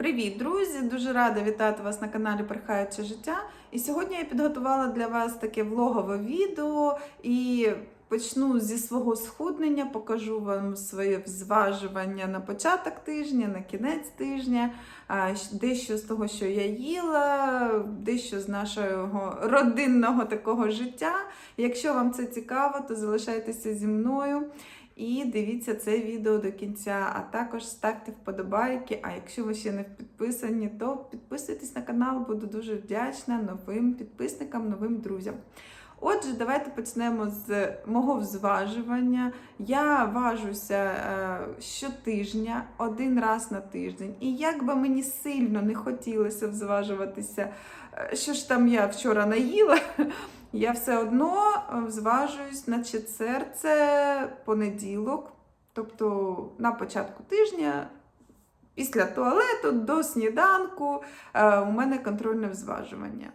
Привіт, друзі! Дуже рада вітати вас на каналі Перхаюче життя. І сьогодні я підготувала для вас таке влогове відео і почну зі свого схуднення, покажу вам своє зважування на початок тижня, на кінець тижня, дещо з того, що я їла, дещо з нашого родинного такого життя. Якщо вам це цікаво, то залишайтеся зі мною. І дивіться це відео до кінця, а також ставте вподобайки. А якщо ви ще не підписані, то підписуйтесь на канал, буду дуже вдячна новим підписникам, новим друзям. Отже, давайте почнемо з мого зважування. Я важуся е, щотижня, один раз на тиждень. І як би мені сильно не хотілося взважуватися, е, що ж там я вчора наїла, я все одно е, зважуюсь на четвер, це понеділок, тобто на початку тижня, після туалету до сніданку е, у мене контрольне зважування.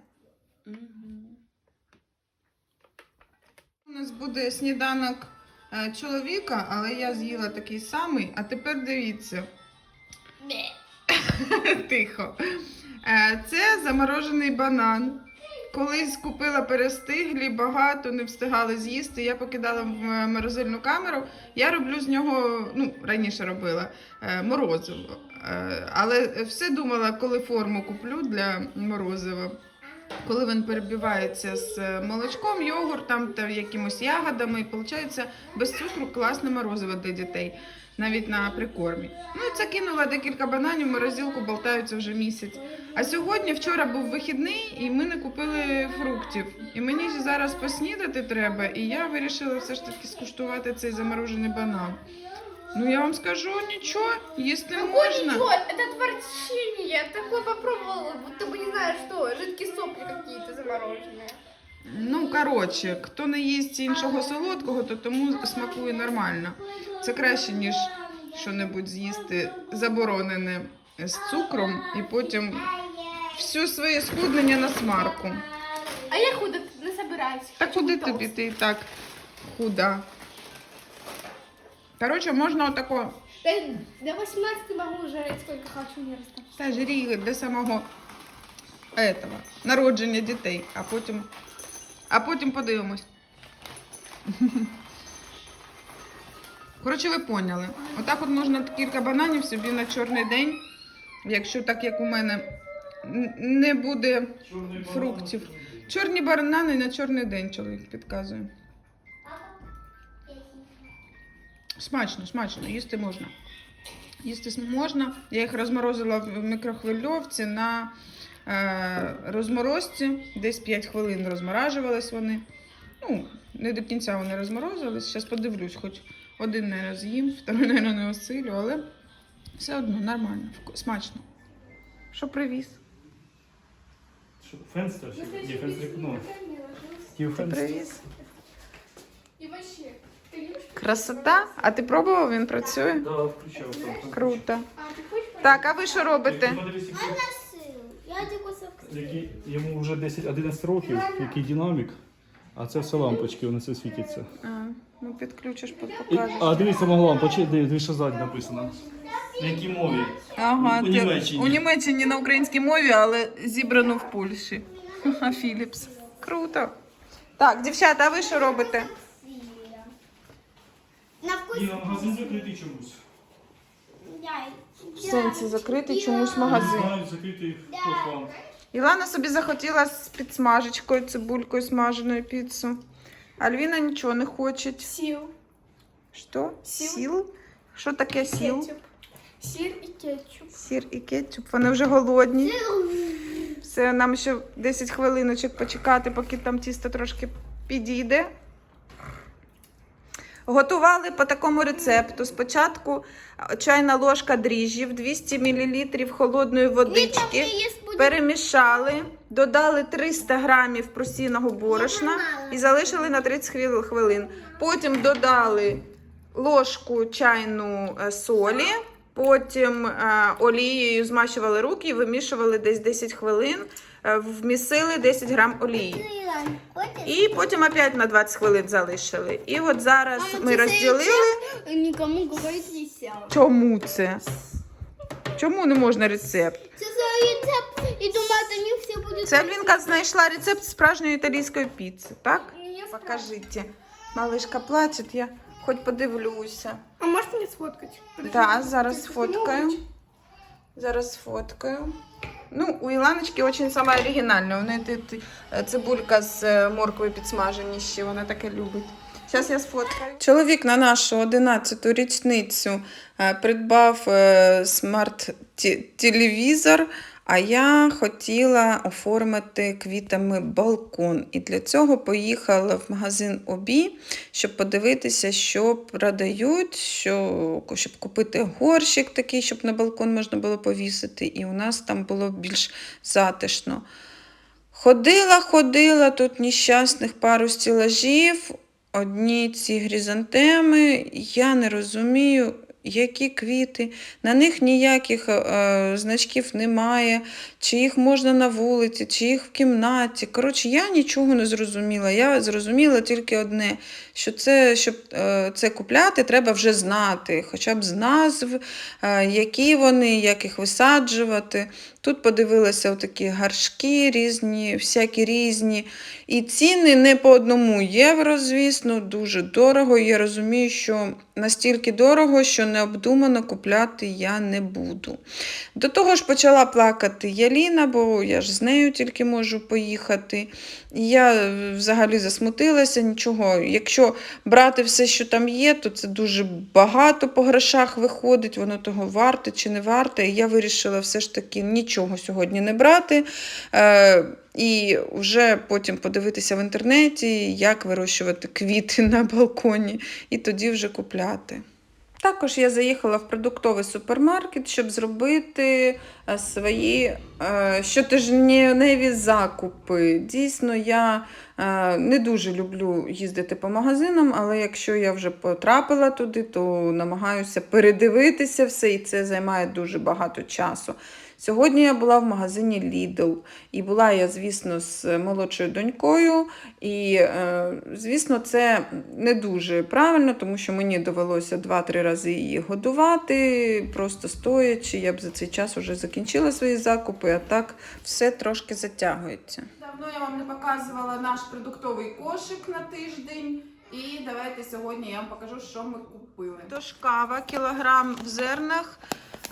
У нас буде сніданок е, чоловіка, але я з'їла такий самий, а тепер дивіться. Тихо. Це заморожений банан. Колись купила перестиглі, багато не встигали з'їсти. Я покидала в е, морозильну камеру. Я роблю з нього, ну, раніше робила е, морозиво. Е, Але все думала, коли форму куплю для морозива. Коли він перебивається з молочком, йогуртом та якимось ягодами, і виходить без цукру класне морозиво для дітей, навіть на прикормі. Ну, і це кинула декілька бананів, в морозилку болтаються вже місяць. А сьогодні, вчора був вихідний, і ми не купили фруктів. І мені ж зараз поснідати треба, і я вирішила все ж таки скуштувати цей заморожений банан. Ну я вам скажу, нічого, їсти Какой можна. ничего, это отвращение. Я такое попробовала, будто бы не знаю что, жидкие сопли какие-то замороженные. Ну, коротше, хто не їсть іншого солодкого, то тому смакує нормально. Це краще, ніж що-небудь з'їсти заборонене з цукром і потім все своє схуднення на смарку. А я худо не собираюсь. Та куди тобі ти і так худа? Коротше, можна отако Да, до 18 могу жарить сколько хочу, не расстаться. та жріли до самого этого, народження дітей, а потім, а потім подивимось. Коротше, ви поняли. Отак от можна кілька бананів собі на чорний день, якщо так як у мене не буде фруктів. Чорні банани на чорний день чоловік підказує. Смачно, смачно, їсти можна. Їсти можна. Я їх розморозила в мікрохвильовці на розморозці. Десь 5 хвилин розморажувались вони. Ну, не до кінця вони розморозились. Зараз подивлюсь, хоч один не з'їм, второй, мабуть, не осилю, але все одно нормально, смачно. Що привіз? Фенстер? Ні, фенстер, ну, Ти привіз? Красота. А ти пробував, він працює? Да, включав. Круто. Так, а ви що робите? Подивись, який- Я тебе совсем. який- Йому вже 10-11 років, який динамік, а це все лампочки, вони все світяться. А, ну підключиш, І, покажеш. а дивіться, могла лампочки, дивись, що ззаді написано. На якій мові? Ага, У ти- Німеччині. у Німеччині на українській мові, але зібрано в Польщі. А Філіпс. Круто. Так, дівчата, а ви що робите? На вкус Ні, магазин закритий чомусь. я. В сенсі закритий чомусь магазин. знаю, закритий профан. Ілана собі захотіла з підсмажечкою, цибулькою смаженою піцу. Альвіна нічого не хоче. Сил. Що? Сіл. Сіл? Що таке сіл? Кетчуп. Сир и кетчуп. Сір і кетчуп. Вони вже голодні. Все, нам ще 10 хвилиночок почекати, поки там тісто трошки підійде. Готували по такому рецепту. Спочатку чайна ложка дріжджів, 200 мл холодної водички. Перемішали, додали 300 грамів просіного борошна і залишили на 30 хвил- хвилин. Потім додали ложку чайну е, солі, потім е, олією змащували руки і вимішували десь 10 хвилин, е, вмісили 10 грам олії. І потім опять на 20 хвилин залишили. І от зараз ми розділили. Никому говорить нельзя. Чому це? Чому не можна рецепт? Це за рецепт і думаю, не всі будуть. Це Альвінка знайшла рецепт справжньої італійської піци, так? Покажіть. Малишка плаче, я хоч подивлюся. А можеш мені сфоткати? Так, зараз сфоткаю. Зараз сфоткаю. Ну, у Іланочки дуже саме оригінальне. У неї е, цибулька з е, морквою підсмажені ще, вона таке любить. Зараз я сфоткаю. Чоловік на нашу 11-ту річницю е, придбав смарт-телевізор, а я хотіла оформити квітами балкон. І для цього поїхала в магазин Обі, щоб подивитися, що продають, що, щоб купити горщик такий, щоб на балкон можна було повісити. І у нас там було більш затишно. Ходила, ходила, тут нещасних пару стілажів, одні ці гризантеми. Я не розумію, які квіти. На них ніяких е, значків немає, чи їх можна на вулиці, чи їх в кімнаті. Коротше, я нічого не зрозуміла. Я зрозуміла тільки одне, що це, щоб е, це купляти, треба вже знати, хоча б з назв, е, які вони, як їх висаджувати. Тут подивилася такі гаршки різні, всякі різні. І ціни не по одному євро, звісно, дуже дорого. Я розумію, що настільки дорого, що необдумано купляти я не буду. До того ж почала плакати Яліна, бо я ж з нею тільки можу поїхати. Я е, взагалі засмутилася, нічого. Якщо брати все, що там є, то це дуже багато по грошах виходить, воно того варте чи не варте. І я вирішила все ж таки нічого сьогодні не брати. Е, і вже потім подивитися в інтернеті, як вирощувати квіти на балконі, і тоді вже купляти. Також я заїхала в продуктовий супермаркет, щоб зробити е, свої е, щотижневі закупи. Дійсно, я не дуже люблю їздити по магазинам, але якщо я вже потрапила туди, то намагаюся передивитися все, і це займає дуже багато часу. Сьогодні я була в магазині Lidl, і була я, звісно, з молодшою донькою. І, е, звісно, це не дуже правильно, тому що мені довелося 2-3 рази її годувати, просто стоячи. Я б за цей час вже закінчила свої закупи, а так все трошки затягується. Давно я вам не показувала наш продуктовий кошик на тиждень. І давайте сьогодні я вам покажу, що ми купили. Тож кава, кілограм в зернах,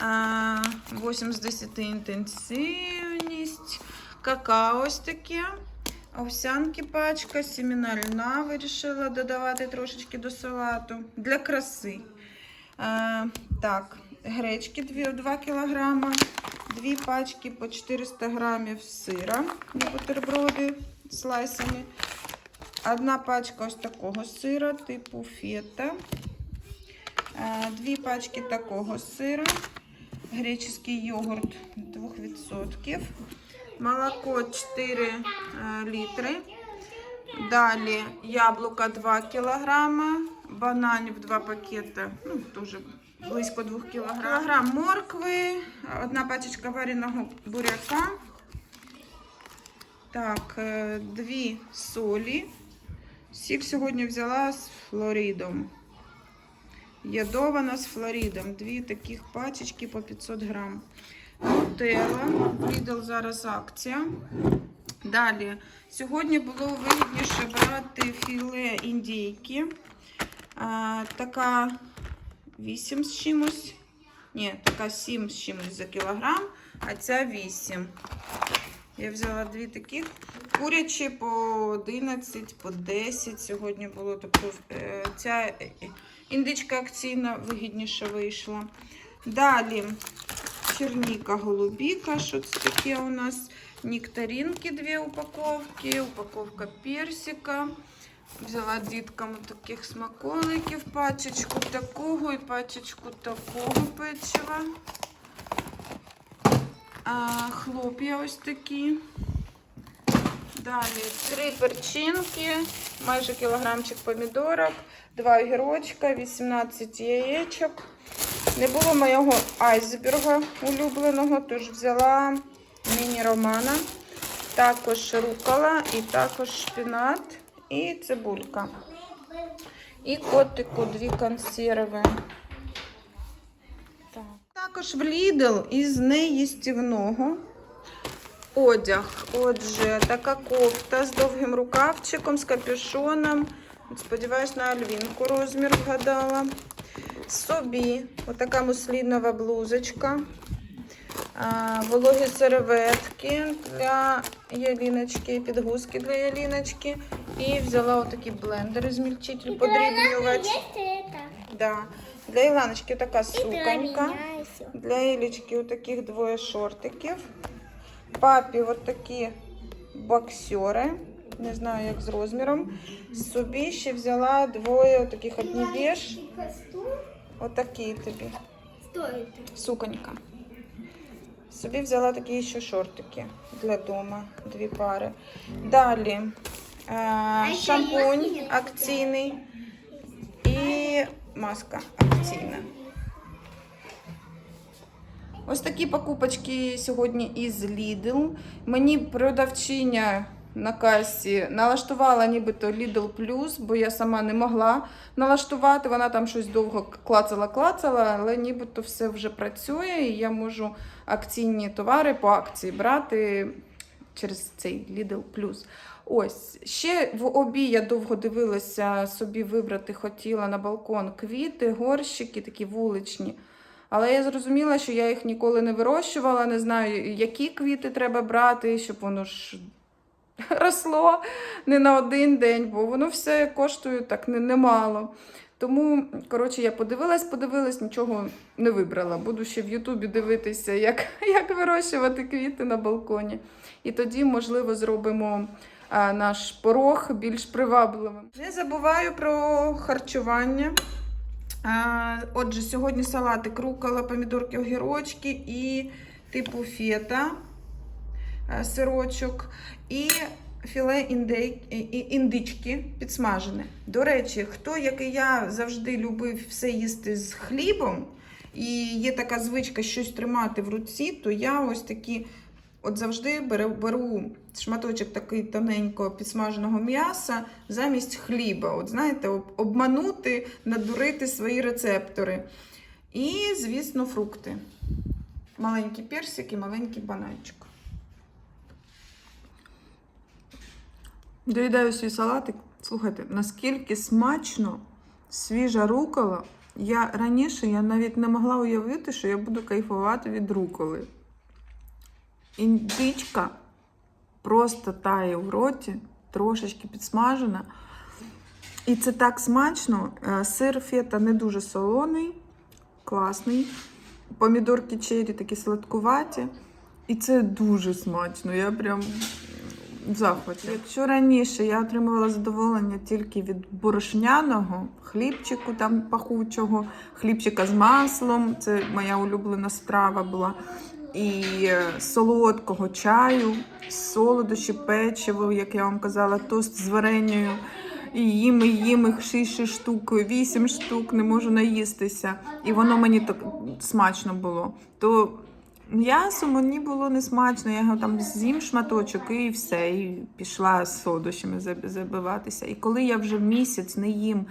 8 з 10 інтенсивність, какао ось таке. Овсянки пачка, сімена льна вирішила додавати трошечки до салату для краси. Е, так, гречки 2, 2 кг, дві пачки по 400 грамів сира для бутерброди слайсами. Одна пачка ось такого сира, типу фета. Дві пачки такого сира. Греческий йогурт 2%. Молоко 4 е, літри. Далі яблука 2 кілограма, бананів 2 пакети, ну, дуже близько 2 кілограм. Кілограм моркви, одна пачечка вареного буряка. Так, е, дві солі. Сіль сьогодні взяла з флоридом. Ядована з флоридом. Дві таких пачечки по 500 грам. Нутелла. Lidl зараз акція. Далі. Сьогодні було вигідніше брати філе індійки. А, така 8 з чимось. Ні, така 7 з чимось за кілограм, а ця 8. Я взяла дві таких. Курячі по 11, по 10. Сьогодні було тобто е, ця е, індичка акційна вигідніше вийшла. Далі черніка голубіка. Що це таке у нас? Нектаринки дві упаковки, упаковка персика. Взяла діткам таких смаколиків, пачечку такого і пачечку такого печива. А, хлоп'я ось такі. Далі три перчинки, майже кілограмчик помідорок, два огірочка, 18 яєчок. Не було моєго айсберга улюбленого, тож взяла міні-романа, також рукола і також шпінат і цибулька. І котику дві консерви. Так. Також в Lidl із неїстівного одяг. Отже, така кофта з довгим рукавчиком, з капюшоном. Сподіваюсь, на альвінку розмір вгадала. Собі отака муслінова блузочка. А, вологі серветки для яліночки, підгузки для яліночки. І взяла отакий блендер змільчитель, подрібнювач. Да. Для Іланочки така суконька. Для Ілічки отаких двоє шортиків. Папі от такі боксери. Не знаю, як з розміром. Собі ще взяла двоє таких одні біж. Отакі тобі. Суконька. Собі взяла такі ще шортики для дома. Дві пари. Далі е, шампунь акційний і маска акційна. Ось такі покупочки сьогодні із Lidl. Мені продавчиня на касі налаштувала нібито Lidl Plus, бо я сама не могла налаштувати. Вона там щось довго клацала-клацала, але нібито все вже працює, і я можу акційні товари по акції брати через цей Lidl Plus. Ось ще в обі я довго дивилася собі вибрати, хотіла на балкон квіти, горщики, такі вуличні. Але я зрозуміла, що я їх ніколи не вирощувала, не знаю, які квіти треба брати, щоб воно ж росло не на один день, бо воно все коштує так немало. Тому, коротше, я подивилась, подивилась, нічого не вибрала. Буду ще в Ютубі дивитися, як, як вирощувати квіти на балконі. І тоді, можливо, зробимо а, наш порог більш привабливим. Не забуваю про харчування. Отже, сьогодні салатик рукола, помідорки, огірочки і типу фета, е, сирочок і філе індички підсмажене. До речі, хто, як і я, завжди любив все їсти з хлібом, і є така звичка щось тримати в руці, то я ось такі. От завжди беру, беру шматочок такий тоненького підсмаженого м'яса замість хліба. От знаєте, обманути, надурити свої рецептори. І, звісно, фрукти. Маленький персик і маленький бананчик. Доїдаю свій салатик. Слухайте, наскільки смачно свіжа рукола. Я раніше я навіть не могла уявити, що я буду кайфувати від руколи. Індичка просто тає в роті, трошечки підсмажена. І це так смачно. Е, Сир фета не дуже солоний, класний. Помідорки чері такі сладкуваті. І це дуже смачно. Я прям в захваті. Якщо раніше я отримувала задоволення тільки від борошняного хлібчику там пахучого, хлібчика з маслом, це моя улюблена страва була. І е, солодкого чаю, солодощі, печиво, як я вам казала, тост з варенню. І їм, і їм їх 6 штук, 8 штук, не можу наїстися. І воно мені так смачно було. То м'ясо мені було не смачно. Я його там з'їм шматочок і все. І пішла з солодощами забиватися. І коли я вже місяць не їм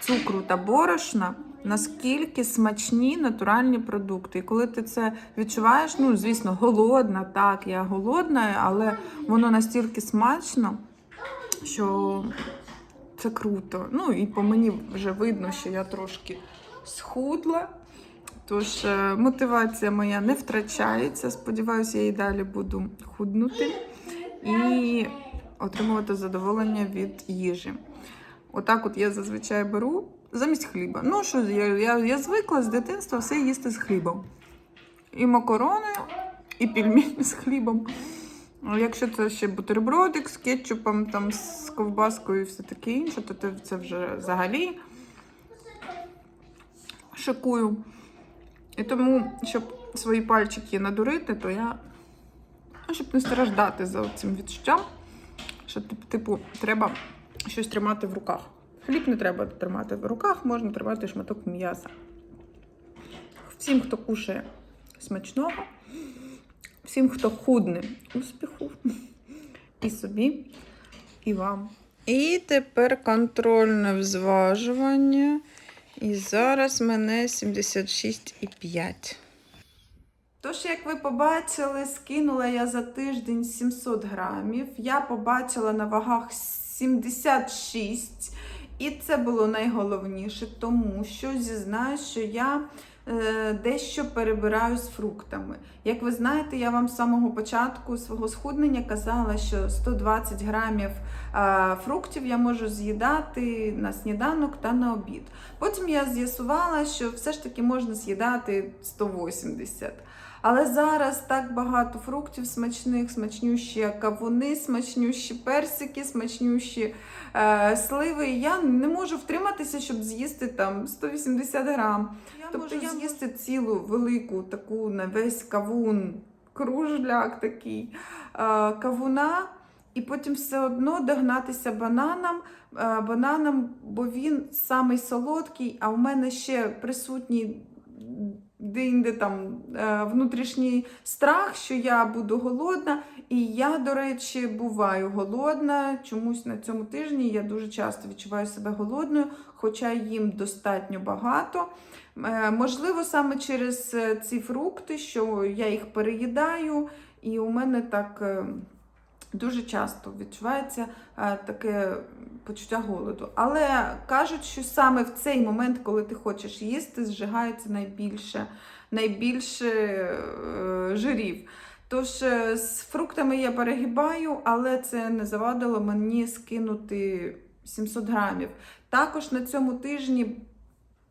цукру та борошна, наскільки смачні натуральні продукти. І коли ти це відчуваєш, ну звісно, голодна, так, я голодна, але воно настільки смачно, що це круто. Ну і по мені вже видно, що я трошки схудла. Тож е, мотивація моя не втрачається. Сподіваюся, я і далі буду худнути і отримувати задоволення від їжі. Отак, от я зазвичай беру замість хліба. Ну що, я, я, я звикла з дитинства все їсти з хлібом. І макарони, і пельмені з хлібом. Якщо це ще бутербродик з кетчупом, там, з ковбаскою і все таке інше, то це- вже взагалі шикую. І тому, щоб свої пальчики надурити, то я, ну, щоб не страждати за цим відчуттям, що типу треба щось тримати в руках. Хліб не треба тримати в руках, можна тримати шматок м'яса. Всім, хто кушає смачного, всім, хто худне, успіху і собі, і вам. І тепер контрольне взважування. І зараз мене 76,5. Тож, як ви побачили, скинула я за тиждень 700 грамів. Я побачила на вагах 76. І це було найголовніше, тому що зізнаюсь, що я е, дещо перебираю з фруктами. Як ви знаєте, я вам з самого початку свого схуднення казала, що 120 грамів фруктів я можу з'їдати на сніданок та на обід. Потім я з'ясувала, що все ж таки можна з'їдати 180. Але зараз так багато фруктів смачних, смачнющі кавуни, смачнющі персики, смачнющі е, сливи. Я не можу втриматися, щоб з'їсти там 180 грам. Я тобто можу я з'їсти цілу велику таку на весь кавун, кружляк такий е, кавуна. І потім все одно догнатися бананом, е, бананом, бо він самий солодкий, а у мене ще присутній де-інде там е, внутрішній страх, що я буду голодна. І я, до речі, буваю голодна. Чомусь на цьому тижні я дуже часто відчуваю себе голодною, хоча їм достатньо багато. Е, Можливо, саме через ці фрукти, що я їх переїдаю, і у мене так дуже часто відчувається е, таке почуття голоду. Але кажуть, що саме в цей момент, коли ти хочеш їсти, зжигається найбільше, найбільше е, жирів. Тож е, з фруктами я перегибаю, але це не завадило мені скинути 700 грамів. Також на цьому тижні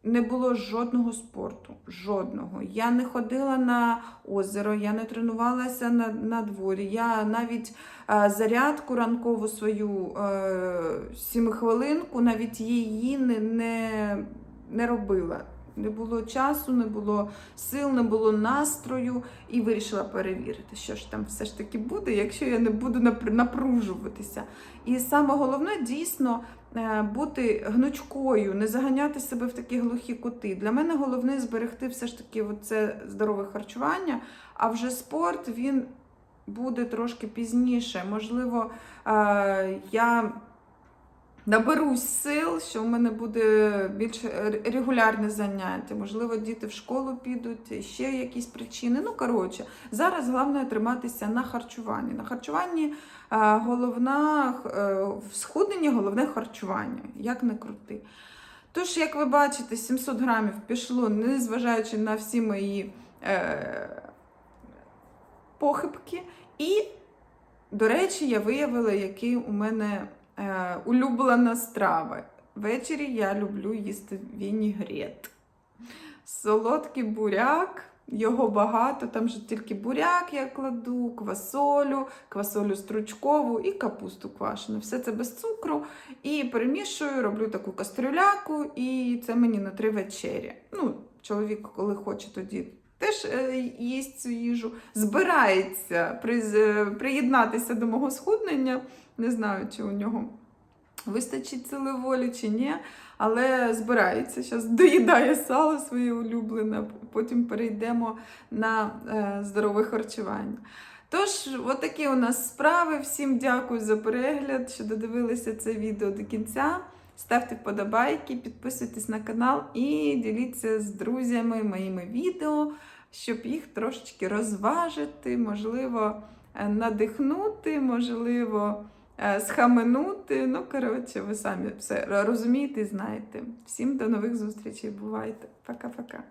не було жодного спорту. Жодного. Я не ходила на озеро, я не тренувалася на, на дворі. Я навіть е, зарядку ранкову свою е, сімихвилинку, навіть її не, не, не робила. Не було часу, не було сил, не було настрою і вирішила перевірити, що ж там все ж таки буде, якщо я не буду напр- напружуватися. І саме головне дійсно е, бути гнучкою, не заганяти себе в такі глухі кути. Для мене головне зберегти все ж таки це здорове харчування, а вже спорт він буде трошки пізніше. Можливо, е, я наберусь сил, що в мене буде більш регулярне заняття. Можливо, діти в школу підуть, ще якісь причини. Ну, коротше, зараз головне триматися на харчуванні. На харчуванні головна е, в схудненні головне харчування, як не крути. Тож, як ви бачите, 700 грамів пішло, незважаючи на всі мої е, похибки. І, до речі, я виявила, який у мене е, улюблена страва. Ввечері я люблю їсти вінігрет. Солодкий буряк, його багато, там же тільки буряк я кладу, квасолю, квасолю стручкову і капусту квашену. Все це без цукру. І перемішую, роблю таку кастрюляку, і це мені на три вечері. Ну, чоловік, коли хоче, тоді теж е, їсть цю їжу. Збирається е, приєднатися до мого схуднення. Не знаю, чи у нього вистачить сили волі чи ні. Але збирається, зараз доїдає сало своє улюблене, потім перейдемо на е, здорове харчування. Тож, отакі у нас справи. Всім дякую за перегляд, що додивилися це відео до кінця. Ставте вподобайки, підписуйтесь на канал і діліться з друзями моїми відео, щоб їх трошечки розважити, можливо, е, надихнути, можливо, е, схаменути. Ну, коротше, ви самі все розумієте і знаєте. Всім до нових зустрічей. Бувайте. Пока-пока.